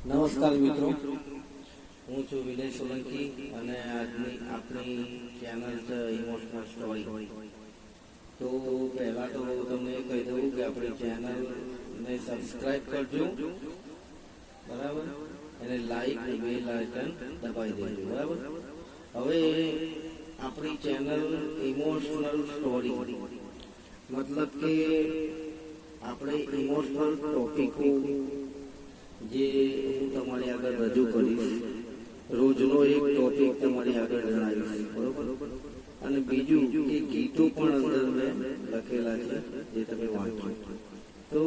નમસ્કાર મિત્રો. હું છું વિનય સોલંકી અને આજની આપણી ચેનલ છે ઇમોશનલ સ્ટોરી તો પહેલા તો તમને એ કહી દઉં કે આપણી ચેનલને સબસ્ક્રાઇબ કરજો. બરાબર? અને લાઈક અને બેલ આઇકન દબાવી દેજો બરાબર? હવે આપણી ચેનલ ઇમોશનલ સ્ટોરી મતલબ કે આપણે ઇમોશનલ ટોપિકો જે હું તમારી આગળ રજૂ કરીશ, રોજનો એક ટોપિક તમારી આગળ જણાવીશ, બરોબર? અને બીજું કે ગીતો પણ અંદર મેં લખેલા છે, જે તમે વાંચો. તો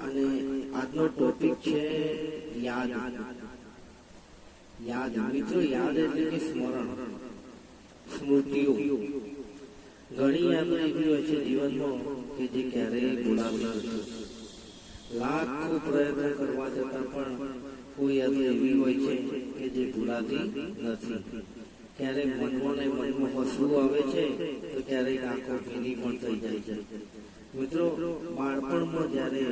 અને આજનો ટોપિક છે યાદ. યાદ. મિત્રો, યાદ એટલે કે સ્મરણ. સ્મૃતિઓ. ઘણી યાદો એવી હોય છે જીવનમાં કે જે ક્યારેય ભૂલાવી નથી. લાખો પ્રયત્ન કરવા જતાં પણ કોઈ યાદો એવી હોય છે કે જે ભૂલાતી નથી. ક્યારે મનમાં ને મનમાં હસવું આવે છે, તો ક્યારેક આંખો ભીની પણ થઈ જાય છે. મિત્રો, બાળપણમાં જ્યારે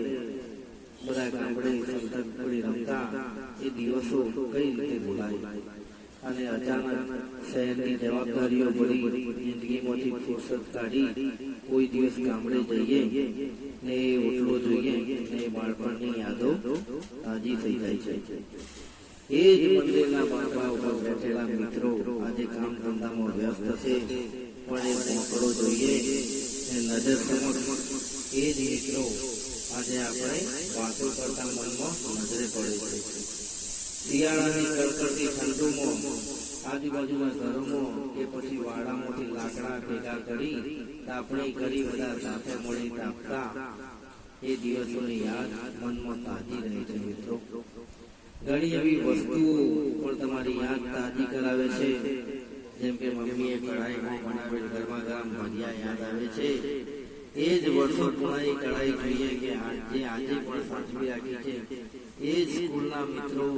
બધા ગામડે સંતકડી રમતા, એ દિવસો કઈ રીતે ભૂલાય? અને અચાનક શહેરની જવાબદારીઓ ભરી જિંદગીમાંથી ફુરસત કાઢી કોઈ દિવસ ગામડે જઈએ ને એ ઓટલો જોઈએ બાળપણની યાદો તાજી થઈ જાય છે. એ જ મંદિરના બાંકડા ઉપર બેઠેલા મિત્રો આજે કામ ધંધામાં વ્યસ્ત છે. પણ એ મોકળો જોઈએ. એ નજર સમક્ષ એ જ મિત્રો આજે આપણે વાતો કરતા મનમાં નજરે પડે છે. શિયાળાની કડકડતી ઠંડુમાં આજુબાજુના ઘરોમાં કે પછી વાડામાંથી લાકડા ભેગા કરી તાપણી કરી બધા સાથે મળી તાપતા એ દિવસોની યાદ મનમાં તાજી રહે છે મિત્રો. ઘણી એવી વસ્તુઓ પણ તમારી યાદ તાજી કરાવે છે. જેમ કે મમ્મીએ કઢાઈમાં બનાવેલ ગરમા ગરમ ભજીયા યાદ આવે છે. એ જ વર્ષો પુણાઈ કઢાઈ જોઈએ કે આજે આજે પણ સાચવી રાખી છે. એ જ સ્કૂલના મિત્રો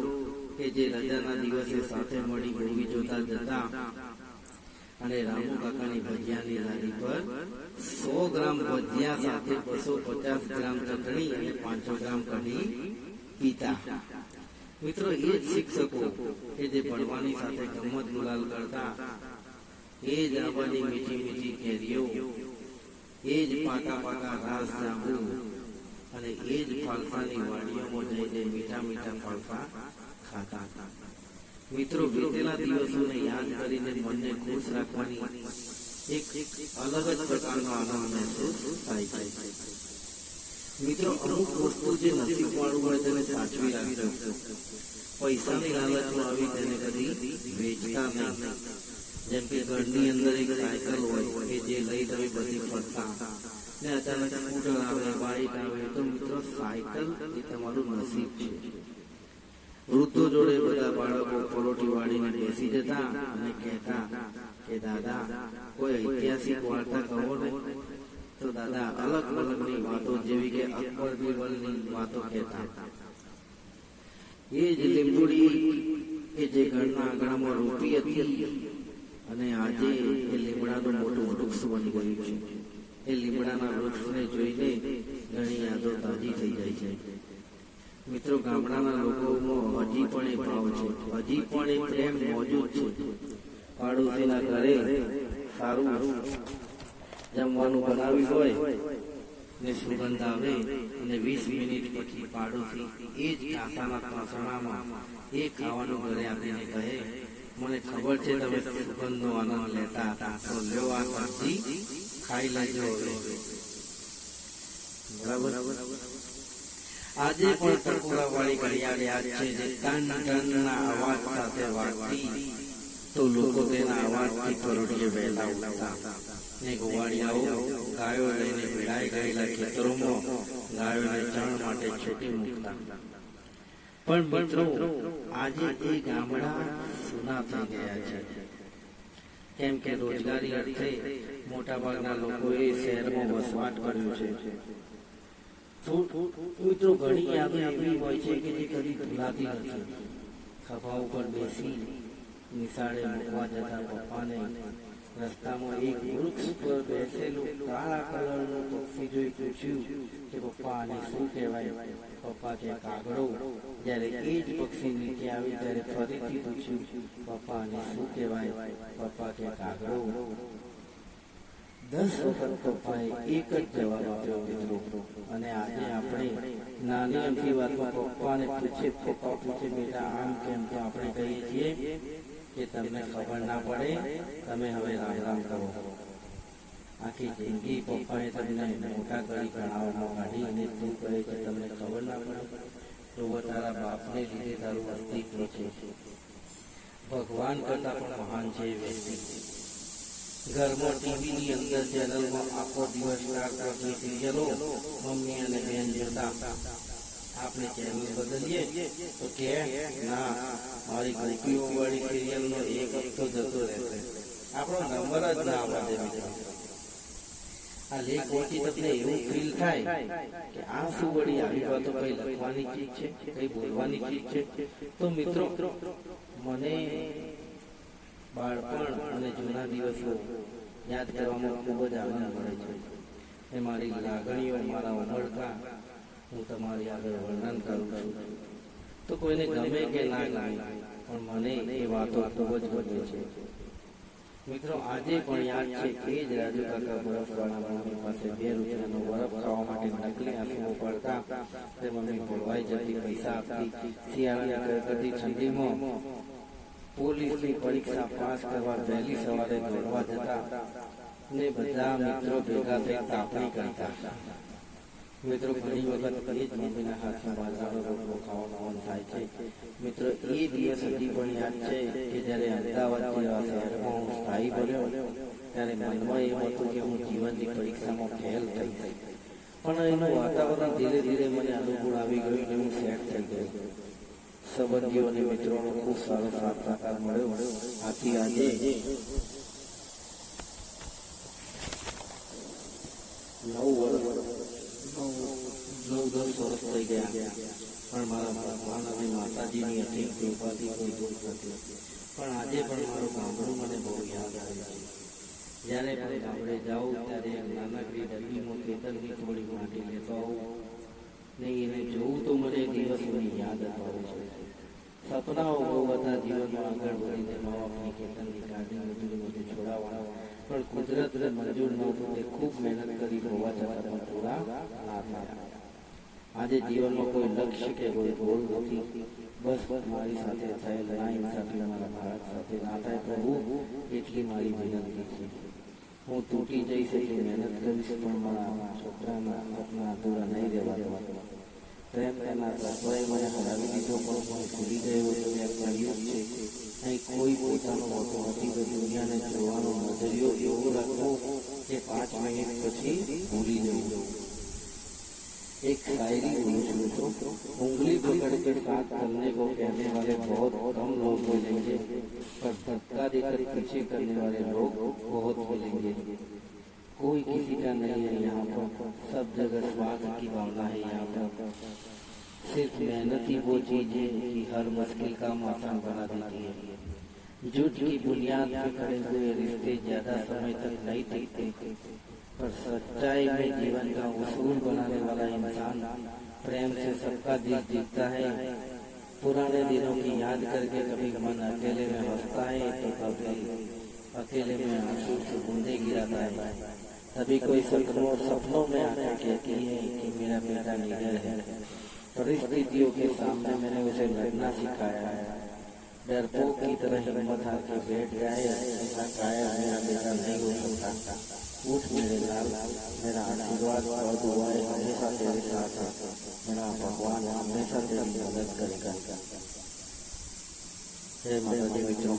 કે જે રજાના દિવસે સાથે મળી મૂવી જોતા જતા અને રામુ કાકાની ભજીયાની લારી પર સો ગ્રામ ભજીયા સાથે બસો પચાસ ગ્રામ ચટણી અને પાંચસો ગ્રામ કઢી પીતા. મિત્રો, એ જ શિક્ષકો કે જે ભણવાની સાથે ગમત ગુલાલ કરતા, એ જ આંબાની મીઠી મીઠી કેરીઓ, એ જ પાકા પાકા ઘાસ જાંબુ અને એ જ ફાલફાની વાડીઓમાં જઈને મીઠા મીઠા ફાલફા ખાતા મિત્રો, વીતેલા દિવસોને યાદ કરીને મનને ખુશ રાખવાની એક અલગ જ પ્રકારનો આનંદ મહેસૂસ થાય છે. મિત્રો, અમુક વસ્તુ જે નસીબ વાળું હોય તેને સાચવી રાખજો. પૈસાની લાલચમાં આવી તેને કદી વેચતા નહીં. જેમ કે ઘરની અંદર એક સાયકલ હોય કે જે લઈ તમે બધી ફરતા ને અચાનક સ્કૂટર આવે, બાઇક આવે, તો મિત્રો, સાયકલ એ તમારું નસીબ છે. વૃદ્ધો જોડે બધા બાળકો પરોટી વાળીને બેસી જતા અને કહેતા કે, દાદા, કોઈ ઐતિહાસિક વાર્તા કહો ને. તો દાદા અલગ અલગની વાતો જેવી કે અકબર બિરબલની વાતો કહેતા. એ જ લીંબુડી કે જે ઘરના આંગણામાં રોપી હતી અને આજે એ લીમડાનું મોટું વૃક્ષ બની ગયું છે. એ લીમડાના વૃક્ષને જોઈને ઘણી યાદો તાજી થઈ જાય છે. મિત્રો, ગામડાના લોકોમાં હજી પણ એ ભાવ છે. હજી પણ એ પ્રેમ મોજૂદ છે. પાડોશીના ઘરે સારું જમવાનું બનાવ્યું હોય ને સુગંધ આવે અને વીસ મિનિટ પછી પાડોશી એ જ કાસાના પાસણામાં એ ખાવાનું ઘરે આપીને કહે, મને ખબર છે તમે સુગંધનો આનંદ લેતા હતા. તો લ્યો આ ખાઈ લેજો. બરાબર? આજે પણ ટકોરા વાળી ઘડિયાળ યાદ છે જે ટન ટનના અવાજ સાથે વાગતી. તો લોકો તેના અવાજથી કરોડીએ વહેલા ઉઠતા. ને ગોવાળિયાઓ ગાયો લઈને ભેળાઈ ગયેલા ખેતરોમાં ગાયોને ચણ માટે છેટી મૂકતા. પણ મિત્રો, આજે એ ગામડા સુના થઈ ગયા છે. કેમ કે રોજગારી અર્થે મોટાભાગના લોકોએ શહેરમાં વસવાટ કર્યો છે. મિત્રો ઘણી આપણે આપણી હોય છે કે જે કદી ભૂલાતી નથી. ખભા ઉપર બેસી નિશાળે મૂકવા જતા પપ્પાને રસ્તામાં એક વૃક્ષ પર બેસેલું કાળા કલરનું પક્ષી જોઈ પૂછ્યું કે પપ્પા, આને શું કહેવાય? પપ્પા કે કાગડો? જ્યારે એ જ પક્ષી નીચે આવી ત્યારે ફરીથી પૂછ્યું, પપ્પા, આને શું કહેવાય? પપ્પા કે કાગડો? દસ વખત પપ્પાએ એક જ જવાબ આપ્યો મિત્રો. અને આજે આપણે નાની અમથી વાતમાં પપ્પાને પૂછે પપ્પા પૂછે, બેટા, આમ કેમ તો આપણે કહીએ છીએ કે તમને ખબર ના પડે, તમે હવે રામ રામ કરો આખી જિંદગી પપ્પાએ તમને મોટા કરી ગણાવવામાં કાઢી અને તું કહે છે, તમને ખબર ના પડે તો તારા બાપને લીધે તારું અસ્તિત્વ છે. ભગવાન કરતા પણ મહાન છે વ્યક્તિ. ઘરમાં ટીવીની અંદર ચેનલમાં આખો દિવસ પ્લસની સિરિયલો મમ્મી અને બેન જોતા. આપણે ચેનલ બદલીએ. તો કે, ના, મારી ગોપીઓ વાળી સિરિયલનો એક હપ્તો જતો રહેશે. આપણો નંબર જ ના આવવા આ લેખ વાંચી તમને એવું ફીલ થાય કે આ શું વળી આવી વાતો કઈ લખવાની ચીજ છે, કઈ બોલવાની ચીજ છે? તો મિત્રો, મને બાળપણ અને જૂના દિવસો યાદ કરવામાં ખૂબ જ આનંદ મળે છે. એ મારી લાગણીઓ, મારા ઉમળકા, હું તમારી આગળ વર્ણન કરું છું. તો કોઈને ગમે કે ના ગમે, પણ મને એ વાતો ખૂબ જ ગમે છે. મિત્રો, આજે પણ યાદ છે કે જ રાજુ કાકા બરફવાળા મમ્મી પાસે બે રૂપિયાનો બરફ ખાવા માટે નકલી આંસુઓ પડતા તે મમ્મી ભોળવાઈ જતી, પૈસા આપતી, શિયાળાની કડકડતી ઠંડીમાં પોલીસની પરીક્ષા પાસ કરવા વહેલી સવારે દોડવા જતા ને બધા મિત્રો ભેગા થઈ તાપણી કરતા. મિત્રો, ઘણી વખત એ જ મમ્મીના હાથમાં બાજરાનો રોટલો ખાવાનો મન થાય છે. મિત્રો, એ દિવસ હજી પણ યાદ છે કે જ્યારે અમદાવાદ જેવા શહેરમાં હું સ્થાયી બન્યો, ત્યારે મનમાં એમ હતું કે હું જીવનની પરીક્ષામાં ફેલ થઈ પણ એનું વાતાવરણ ધીરે ધીરે મને અનુકૂળ આવી ગયું ને હું સેટ થઈ ગયો. સંબંધીઓ અને મિત્રોનો ખૂબ સારો સાથ સહકાર મળ્યો. આથી આજે નવ વર્ષ, નવ, દસ વર્ષ થઈ ગયા પણ મારા ભગવાન અને માતાજીની અધિક કૃપાથી કોઈ દુઃખ નથી. પણ આજે પણ મારું ગામડું મને બહુ યાદ આવે છે. જ્યારે પણ ગામડે જાઉં, ત્યારે નાનકડી ડબ્બીમાં કેતનની થોડી માટી લેતો આવું. નહીં, એને જોઉં તો મને દિવસોની યાદ આવે છે. સપનાઓ બહુ બધા જીવનમાં આગળ વધીને મા બાપની ખેતરની કાઢી મજૂરી બધું છોડાવવા. પણ કુદરત મંજૂર ન તે ખૂબ મહેનત કરી હોવા છતાં પણ પૂરા આજે જીવનમાં કોઈ લક્ષ્ય કે કોઈ ગોલ નથી. બસ બસ મારી સાથે થયેલ ના ઇન્સાફી મારા ભારત સાથે ના પ્રભુ, એટલી મારી વિનંતી છે હું તૂટી જઈશ એટલી મહેનત કરીશ પણ મારા છોકરાના સપના અધૂરા નહીં રહેવા દેવા. પ્રેમ તેના તત્વએ મને હરાવી દીધો પણ હું ભૂલી ગયો તો મેં કહ્યું જ છે અહીં કોઈ પોતાનો હોતો નથી તો દુનિયાને જોવાનો નજરિયો એવો રાખવો કે પાંચ મિનિટ પછી ભૂલી જવું एक शायरी बोलूं शुरू तो उंगली पकड़ के साथ चलने को कहने वाले बहुत कम लोग बोलेंगे पर धक्का देकर पीछे करने वाले लोग बहुत बोलेंगे कोई किसी का नहीं है यहाँ पर। सब जगह स्वार्थ की भावना है यहाँ पर। सिर्फ़ मेहनत ही वो चीज़ है कि हर मुश्किल काम आसान बना देती है। झूठ की बुनियाद पे खड़े हुए रिश्ते ज़्यादा समय तक नहीं टिकते। पर सच्चाई में जीवन का उसूल बनाने वाला इंसान प्रेम से सबका दिल जीतता है। पुराने दिनों की याद करके कभी मन अकेले में हंसता है तो कभी अकेले में आँसू से बूंदे गिराता है। तभी कोई सपनों सपनों में आकर कहती है कि मेरा बेटा निडर है। परिस्थितियों के सामने मैंने उसे लड़ना सिखाया। है डरपोक की तरह हिम्मत के बैठ जाए, ऐसा काया मेरा बेटा नहीं हो सकता। उठ मेरे लाल, मेरा आशीर्वाद और दुआएँ हमेशा तेरे साथ है। मेरा भगवान हमेशा तेरी मदद करेगा। जय माता मित्रों